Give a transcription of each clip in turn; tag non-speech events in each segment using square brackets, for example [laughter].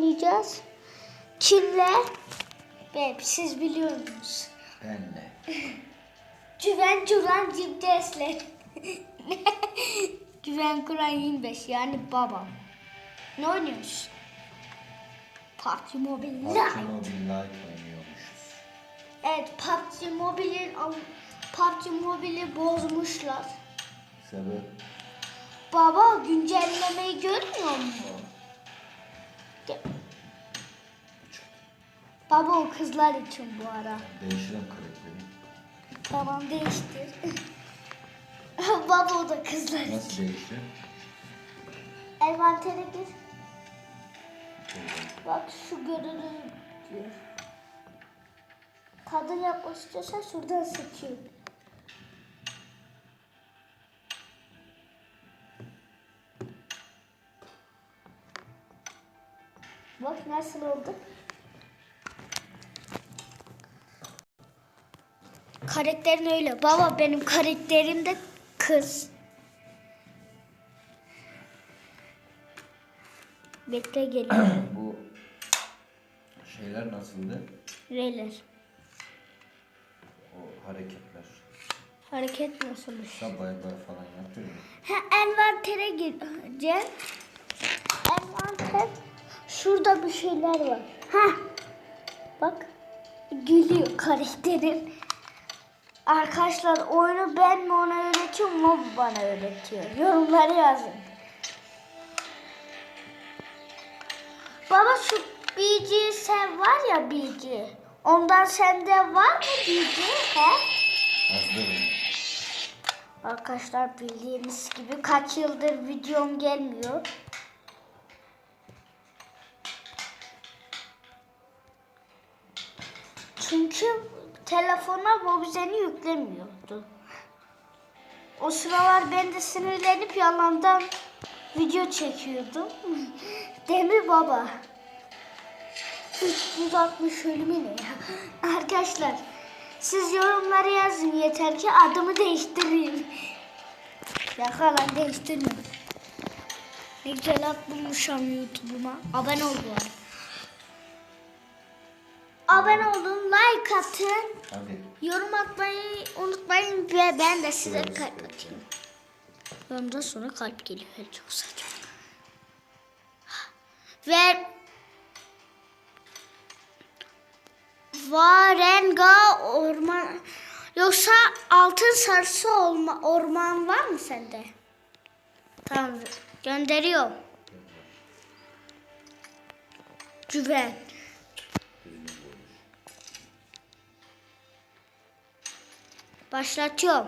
oynayacağız. Kimle? Ve siz biliyorsunuz. Benle. [laughs] [laughs] Güven Kuran 24'le. Güven Kuran 25 yani babam. Ne oynuyoruz? PUBG Mobile PUBG Lite. Mobile Lite oynuyormuşuz. Evet PUBG Mobile'in PUBG Mobile'i bozmuşlar. Sebep? Baba güncellemeyi görmüyor musun? Ge- Baba o kızlar için bu ara. Değiştirelim karakteri. Tamam değiştir. [laughs] Baba o da kızlar için. Nasıl değişti? Envantere gir. Bak şu görünür diyor. Kadın yapmak istiyorsan şuradan seçiyor. Nasıl oldu? Karakterin öyle. Baba benim karakterim de kız. Bekle geliyor. [clears throat] Bu şeyler nasıldı? Reyler. O hareketler. Hareket nasılmış? Sabah bay falan yapıyor ya. Ha, envantere gireceğim. Envanter. Şurada bir şeyler var. Ha. Bak. Gülüyor karakterin. Arkadaşlar oyunu ben mi ona öğretiyorum o bana öğretiyor? Yorumları yazın. Baba şu BG sen var ya BG. Ondan sende var mı BG? He? Arkadaşlar bildiğiniz gibi kaç yıldır videom gelmiyor. Çünkü telefona Mobizen'i yüklemiyordu. O sıralar ben de sinirlenip yalandan video çekiyordum. [laughs] Mi baba? 360 ölümü ne ya? [laughs] Arkadaşlar siz yorumlara yazın yeter ki adımı değiştireyim. [laughs] Yakalan değiştirme. Ne güzel at bulmuşum YouTube'uma. Abone ol. Abone olun, like atın, Hadi. yorum atmayı unutmayın ve ben de size kalp atayım. Yorumdan sonra kalp geliyor. Çok saçma. Ve Varenga orman yoksa altın sarısı olma, orman var mı sende? Tamam gönderiyorum. Güven. Başlatıyorum.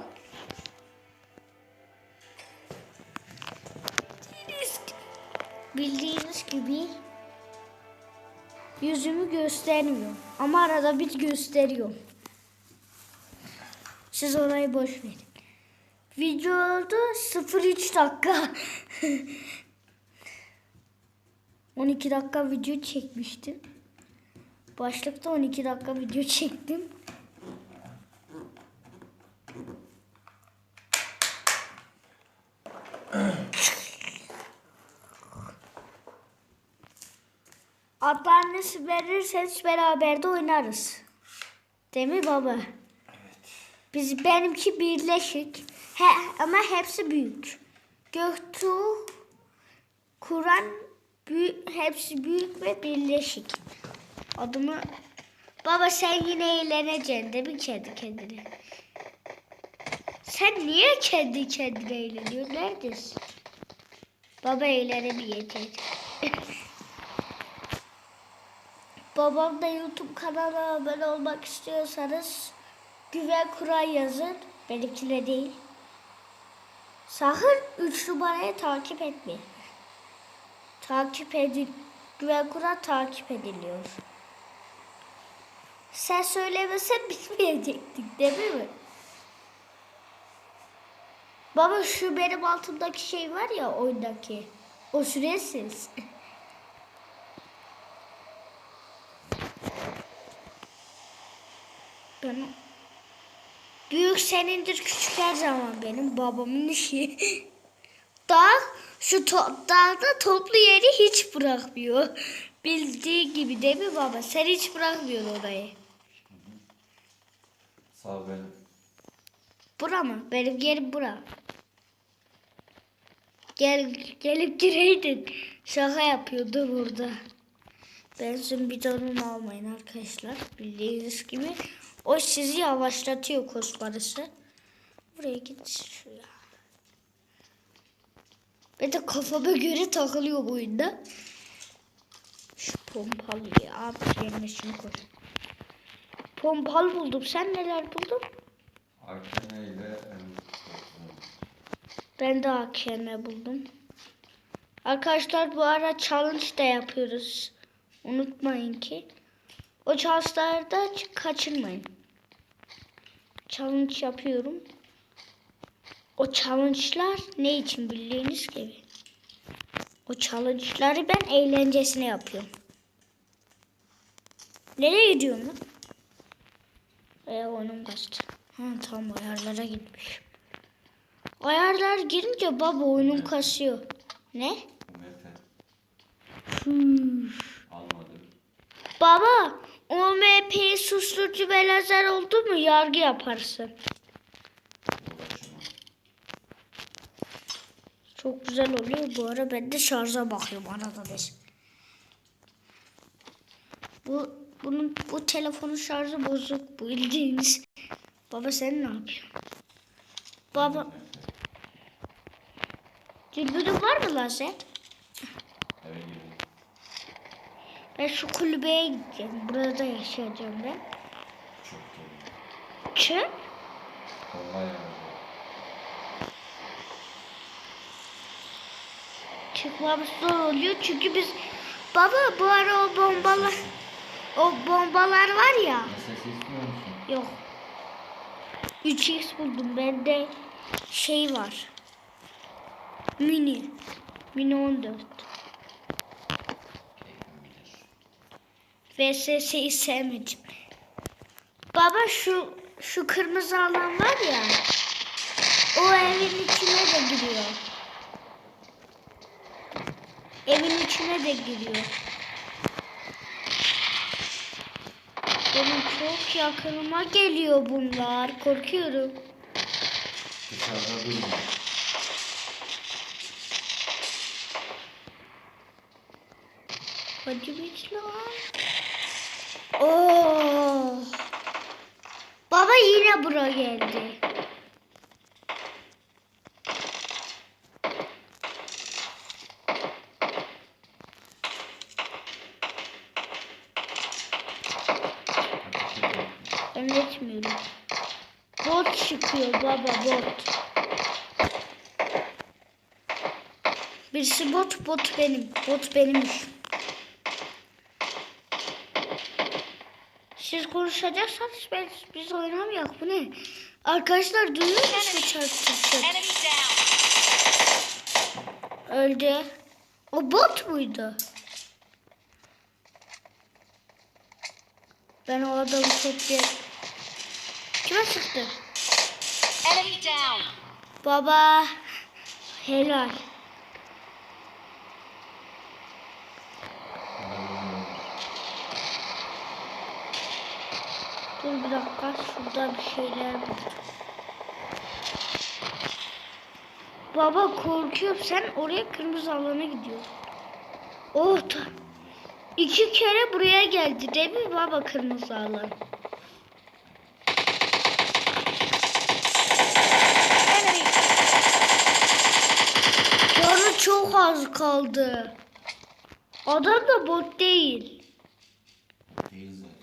Bildiğiniz gibi yüzümü göstermiyor. Ama arada bir gösteriyor. Siz orayı boş verin. Videoda 0-3 dakika. [laughs] 12 dakika video çekmiştim. Başlıkta 12 dakika video çektim. Adlarınızı verirseniz beraber de oynarız. Değil mi baba? Biz benimki birleşik. He, ama hepsi büyük. Göktuğ, Kur'an büyük, hepsi büyük ve birleşik. Adımı Baba sen yine eğleneceksin değil mi kendi kendine? Sen niye kendi kendine eğleniyorsun? Neredesin? Baba eğlenemeyecek. [laughs] Babam da YouTube kanalına abone olmak istiyorsanız Güven Kuray yazın. Benimkine değil. Sakın 3 numarayı takip etmeyin. Takip edin. Güven Kuray takip ediliyor. Sen söylemesen [laughs] bitmeyecektik değil mi? Baba şu benim altımdaki şey var ya oyundaki. O süresiz. Ben Büyük senindir küçük her zaman benim babamın işi. [laughs] Daha Şu to- dağda toplu yeri hiç bırakmıyor. Bildiği gibi değil mi baba? Sen hiç bırakmıyorsun orayı. Sağ ol benim. Bura mı? Benim yerim bura. Gel, gelip gireydin. Şaka yapıyordu burada. Benzin bidonumu almayın arkadaşlar. Bildiğiniz gibi. O sizi yavaşlatıyor koşmanızı. Buraya git şuraya. Ve de kafama göre takılıyor bu oyunda. Şu pompalı ya. Abi yerine şunu koy. Pompalı buldum. Sen neler buldun? En Ben de AKM buldum. Arkadaşlar bu ara challenge da yapıyoruz. Unutmayın ki. O challenge'larda kaçırmayın. Challenge yapıyorum. O challenge'lar ne için bildiğiniz gibi. O challenge'ları ben eğlencesine yapıyorum. Nereye gidiyorsun lan? E onun bastı. Ha tamam ayarlara gitmiş. Ayarlar girince baba oyunun kasıyor. Ne? Almadım. Baba OMP susturucu ve lazer oldu mu yargı yaparsın. Çok güzel oluyor. Bu ara ben de şarja bakıyorum arada bir. Bu bunun bu telefonun şarjı bozuk bu bildiğiniz. Baba sen ne yapıyorsun? Baba dürbünün var mı lazer? Eve girdim. Ben şu kulübeye gideceğim. Burada yaşayacağım ben. Çı? Bomba yağdı. Çıkmamız zor oluyor çünkü biz baba bu ara o bombalar o bombalar var ya yok 3x buldum bende şey var mini mini 14 Keyfim bilir. VSS'yi sevmedim baba şu şu kırmızı alan var ya o evin içine de giriyor evin içine de giriyor Benim çok yakınıma geliyor bunlar. Korkuyorum. Dışarıda durma. Hadi biç lan. Oo. Baba yine bura geldi. Ben. Bot çıkıyor baba bot. Birisi bot bot benim. Bot benimmiş. Siz konuşacaksanız ben, biz oynamayak bu ne? Arkadaşlar duyuyor musun çarptı çarptı? Enemy down. Öldü. O bot muydu? Ben o adamı çok yer... Kime sıktı? Baba. Helal. Bir dakika. Şurada bir şeyler var. Baba korkuyorum. Sen oraya kırmızı alana gidiyorsun. Oh. İki kere buraya geldi değil mi baba kırmızı alan? Canı çok az kaldı. Adam da bot değil zaten.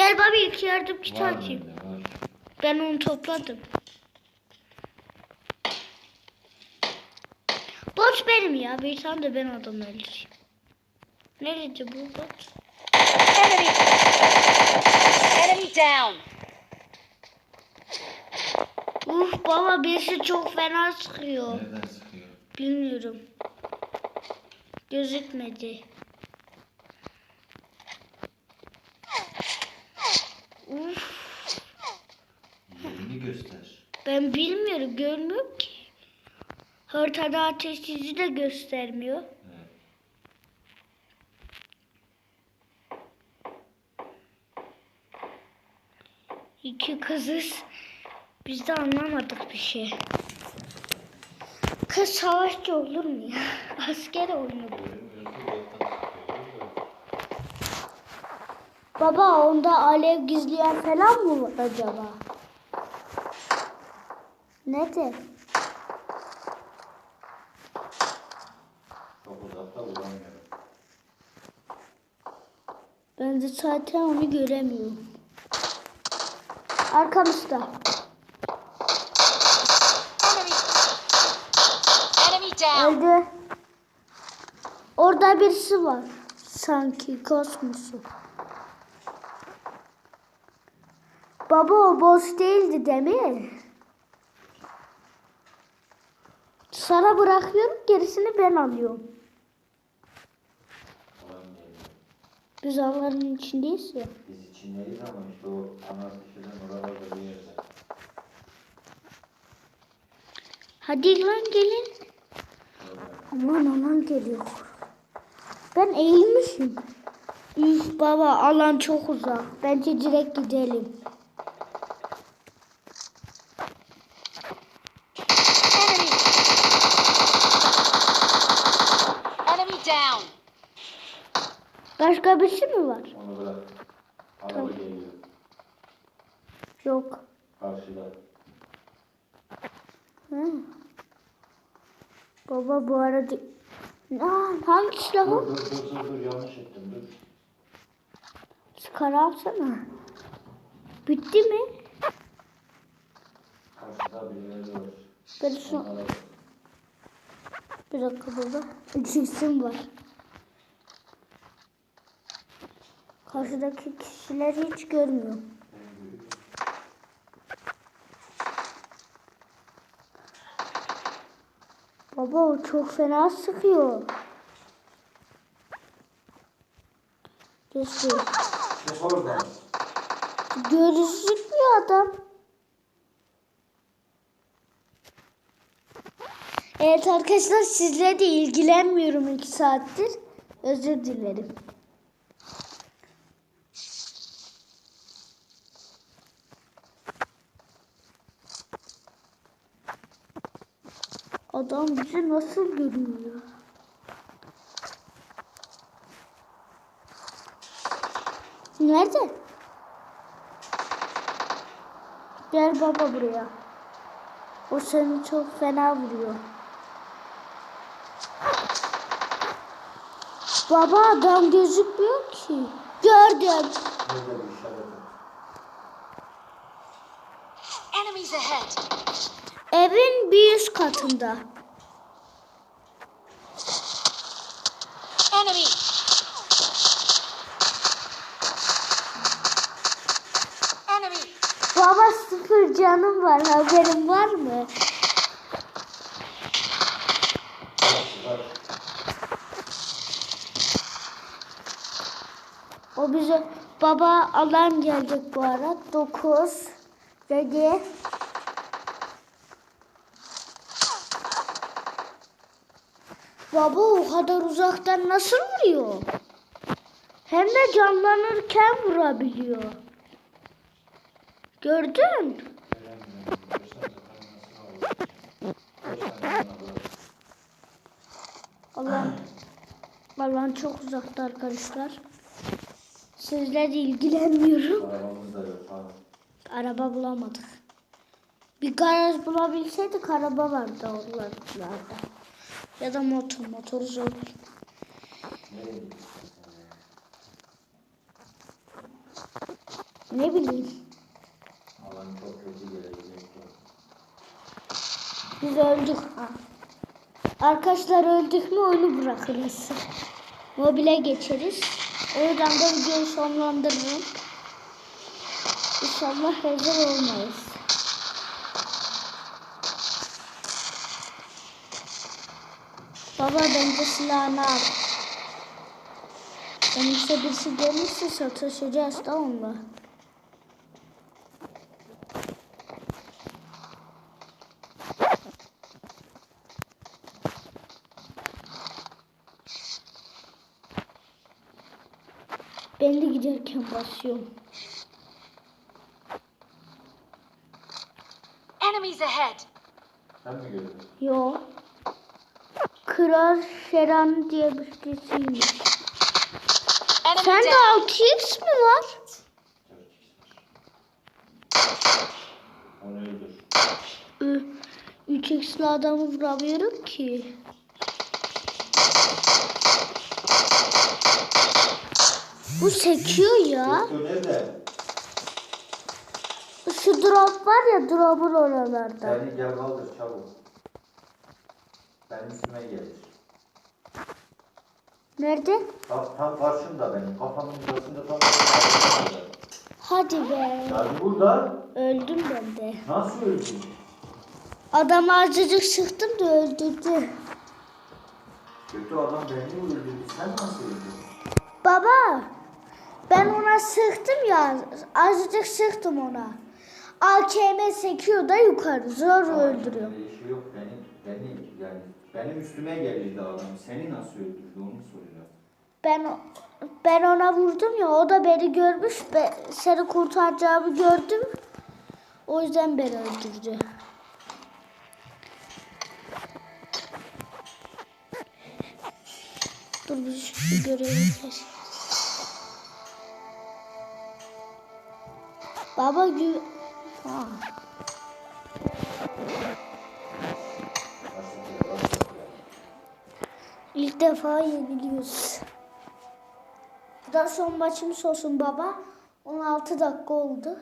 Gel baba ilk yardım kiti Var açayım. bende var. Ben onu topladım. Bot benim ya. Bir tane de ben adam öldüreyim. Nerede bu bot? Enemy. Enemy down. Uf baba birisi çok fena sıkıyor. Nereden sıkıyor? Bilmiyorum. Gözükmedi. Uf Yerini göster. ben bilmiyorum görmüyorum ki. Haritada ateş yüzü de göstermiyor. Evet. İki kızız. Biz de anlamadık bir şey. Kız savaşçı olur mu ya? [laughs] Asker uzaktan sıkıyor. Baba onda alev gizleyen falan mı var acaba? Nedir? Çok uzakta bulamıyorum. Ben de zaten onu göremiyorum. Arkamızda. Enemy. Enemy down. Öldü. Orada birisi var. Sanki kosmosu. Baba o boss değildi değil mi? Sana bırakıyorum gerisini ben alıyorum. Biz avların içindeyiz ya. Biz içindeyiz ama işte o ana şişeden oralarda bir yerde. Hadi lan gelin. Aman aman geliyor. Ben eğilmişim. Üf baba alan çok uzak. Bence direkt gidelim. Enemy. Enemy down. Başka mi var? Onu bırak. Araba geliyor. Yok. Karşıda. Ha. Baba bu arada... Aa, hangi silah Dur dur dur dur, yanlış ettim dur. Skar alsana. Bitti mi? Karşıda birileri var. Ben şu... Bir dakika baba. Üç [laughs] isim var. Karşıdaki kişileri hiç görmüyorum. Baba o çok fena sıkıyor. Ne orada? Gözükmüyor adam. Evet arkadaşlar sizle de ilgilenmiyorum iki saattir. Özür dilerim. Adam bizi nasıl görüyor? Nerede? Gel baba buraya. O seni çok fena vuruyor. Baba adam gözükmüyor ki. Gördüm. Enemies ahead. Evin bir üst katında. Enemy. Enemy. Baba canım var haberin var mı? O bize baba alan gelecek bu ara. 9 dedi. Baba o kadar uzaktan nasıl vuruyor? Hem de canlanırken vurabiliyor. Gördün? Alan, alan çok uzakta arkadaşlar. Sizle ilgilenmiyorum. Arabamız yok. Araba bulamadık. Bir garaj bulabilseydik araba vardı oralarda. Ya da motor. Motor zor. Ne bileyim. Alan çok kötü. Biz öldük. Arkadaşlar öldük mü oyunu bırakırız. Mobile geçeriz. Oradan da videoyu sonlandırırım. İnşallah rezil olmayız. Baba bence silahını al. Önümüzde birisi gelirse satışacağız tamam mı? Ben de giderken basıyorum. Enemies ahead. Sen mi? Yo. Kral Şeran diye bir şeysiymiş. Enemy Sende down. 6x mi var? Onu öldür. Ü, 3x'li adamı vuramıyorum ki. Bu sekiyor ya. Şu drop var ya drop'un oralarda. Seni gel kaldır çabuk. Benim üstüme gelir. Nerede? Bak tam karşımda benim. Kafamın hizasında tam karşımda. Hadi be. Yani burada Öldüm ben de. nasıl öldün? Adamı azıcık sıktım da öldürdü. Kötü adam beni öldürdü. Sen nasıl öldün? Baba ben ona sıktım ya azıcık sıktım ona. AKM sekiyor da yukarı zor öldürüyor. Öyle şey yok. Benim, beni yani benim üstüme gelirdi adam. Seni nasıl öldürdü onu soruyor. Ben ben ona vurdum ya o da beni görmüş ve seni kurtaracağımı gördüm. O yüzden beni öldürdü. Dur biz şu Baba gü... İlk defa yeniliyoruz. Bu da son maçımız olsun baba. 16 dakika oldu.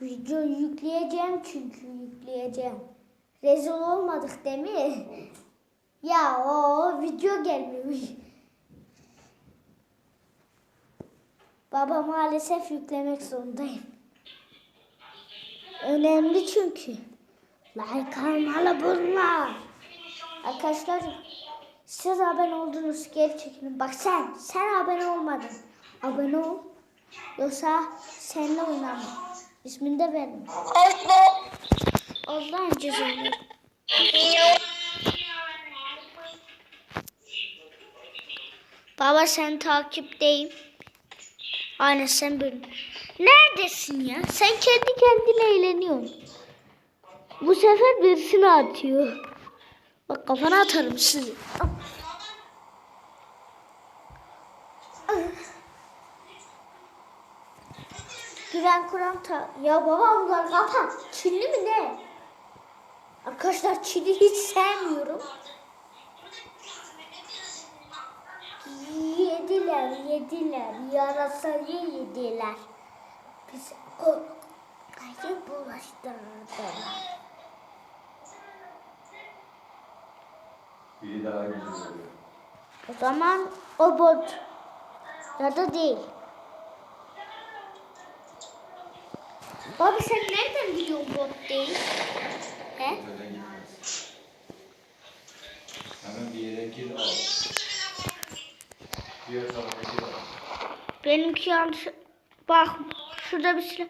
Video yükleyeceğim çünkü yükleyeceğim. Rezil olmadık değil mi? Ya o video gelmemiş. Baba maalesef yüklemek zorundayım. Önemli çünkü. Like almalı bunlar. Arkadaşlar siz abone oldunuz geri çekilin. Bak sen, sen abone olmadın. Abone ol. Yoksa seninle oynamam. İsmini de verin. Allah'ın cezaları. Baba sen takipteyim. Aynen sen benim. Neredesin ya? Sen kendi kendine eğleniyorsun. Bu sefer birisini atıyor. Bak kafana atarım sizi. Güven kuran ta... Ya baba bunlar kapat. Çinli mi ne? Arkadaşlar Çin'i hiç sevmiyorum. Yediler, yediler. Yarasayı yediler. Biz korkayı bulaştırdılar. Biri daha güzel oluyor. O zaman o bot ya da değil. Baba sen nereden biliyorsun bot değil? He? Hemen bir yere gir al. Diğer. Benimki yanlış. Bak şurada bir silah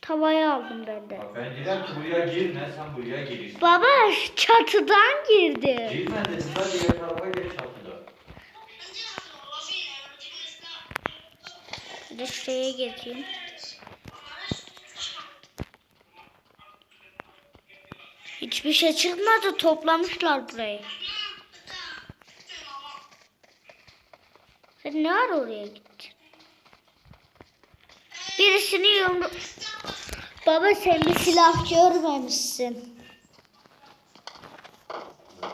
tavaya aldım ben de. Bak ben dedim ki buraya girme sen buraya girişsin. Baba çatıdan girdi. Girme dedim da diğer tarafa geç çatıda. Bir de şuraya geçeyim. Hiçbir şey çıkmadı toplamışlar burayı. Sen ne ara oraya gittin? Birisini yumru... Baba sen bir silah görmemişsin.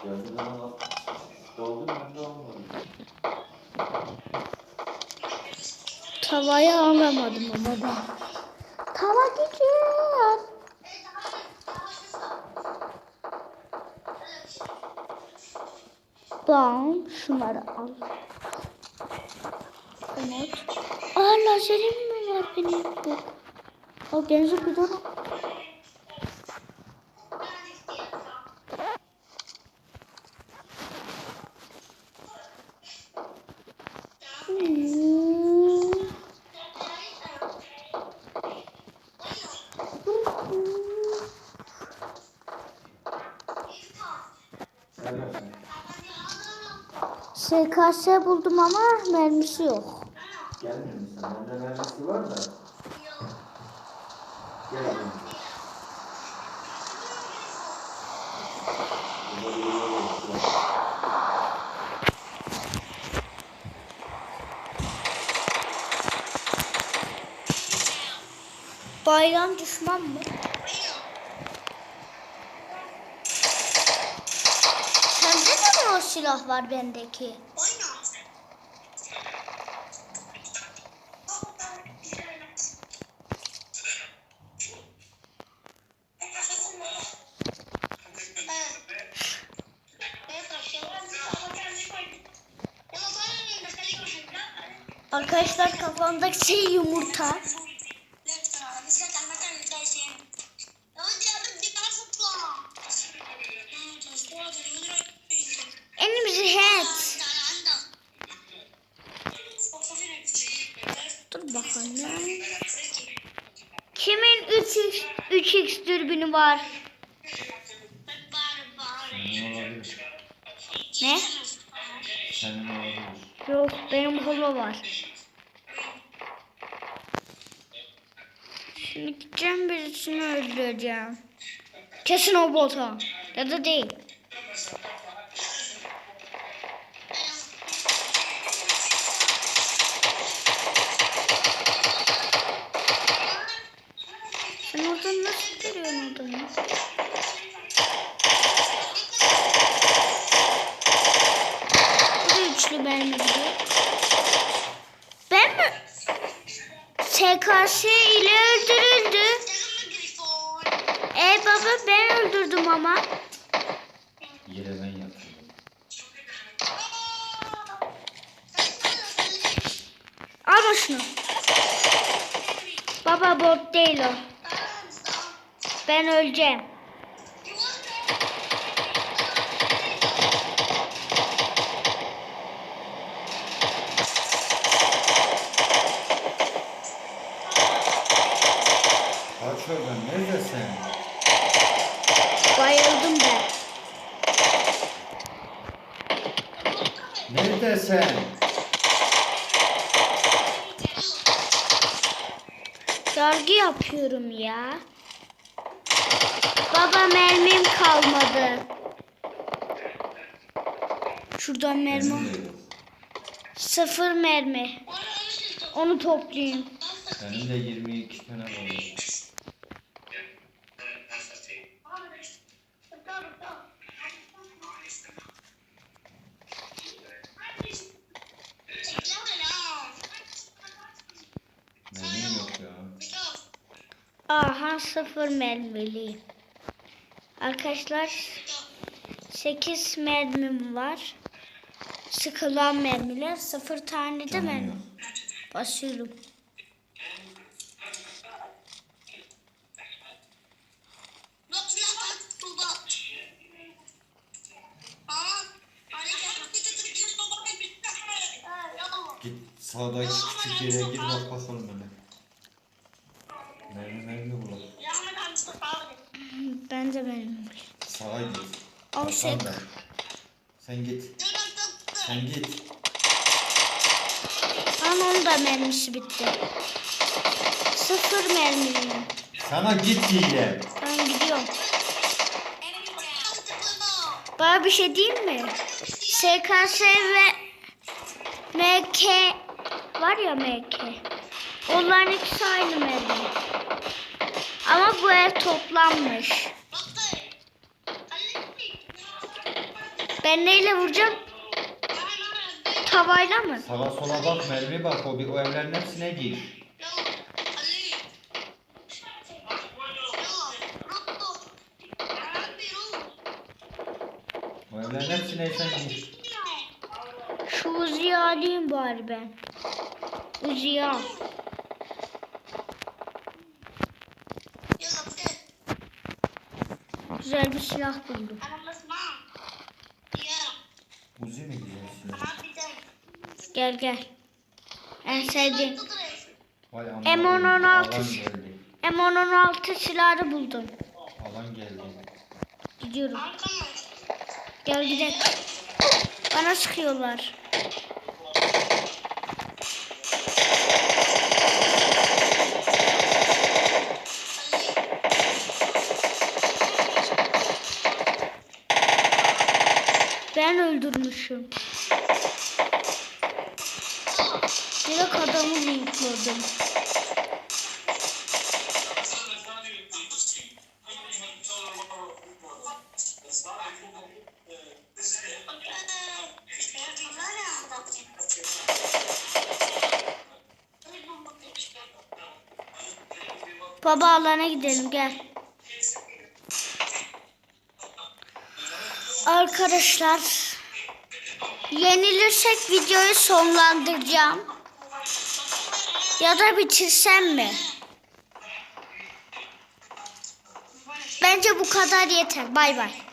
Geldiği zaman al. Doldu? Ben de almadım. Tavayı alamadım ama ben. Tava gidiyor. Ben şunları al. Evet. Aa lazerim mi var benim? Yok. O benzin bidonu. SKS buldum ama mermisi yok. Gelmiyor musun? Bende mermisi var da. Gel oğlum. Yok. Bayram düşman mı? Sende de mi o silah var bendeki? Arkadaşlar kafamdaki şey yumurta. Enemies ahead. Dur bakalım. Kimin 3x, 3x dürbünü var? Ne? Yok benim holo var. Şimdi gideceğim birisini öldüreceğim. Kesin o bota. Ya da değil. Baba ben öldürdüm ama. Yere ben yatırdım. Al şunu. Baba bot değil o. Ben öleceğim. Kaç oradan neredesin? Bayıldım ben. Neredesin? Sargı yapıyorum ya. Baba mermim kalmadı. Şuradan mermi. Sıfır mermi. Onu toplayayım. Benim de 22 tane var. 0 mermiliyim. Arkadaşlar 8 mermim var. Sıkılan mermiler 0 tane de mermi. Basıyorum. Git sağdaki küçük yere gir bak bakalım öyle. Mermi mermi bulak. Ben de mermim. Sağa git. Al Hakan sek. da. Sen git. Sen git. Onun da mermisi bitti. Sıfır mermiliyim. Sana git diye. Ben gidiyorum. Bana bir şey diyeyim mi? SKS ve MK var ya MK. Onların ikisi aynı mermi. Ama bu ev toplanmış. Ben neyle vuracağım? Tavayla mı? Sağa sola bak mermi bak o, bir, o evlerin hepsine gir. O evlerin hepsine sen gir. Şu Uzi'yi alayım bari ben. Uzi'yi al. Güzel bir silah buldum. Gel gel. En sevdiğim. M1016. M1016 silahı buldum. Alan geldi. Gidiyorum. Gel gidelim. Bana sıkıyorlar. Ben öldürmüşüm. Adamı yıkladım. Baba alana gidelim gel. Arkadaşlar yenilirsek videoyu sonlandıracağım. Ya da bitirsem mi? Bence bu kadar yeter. Bay bay.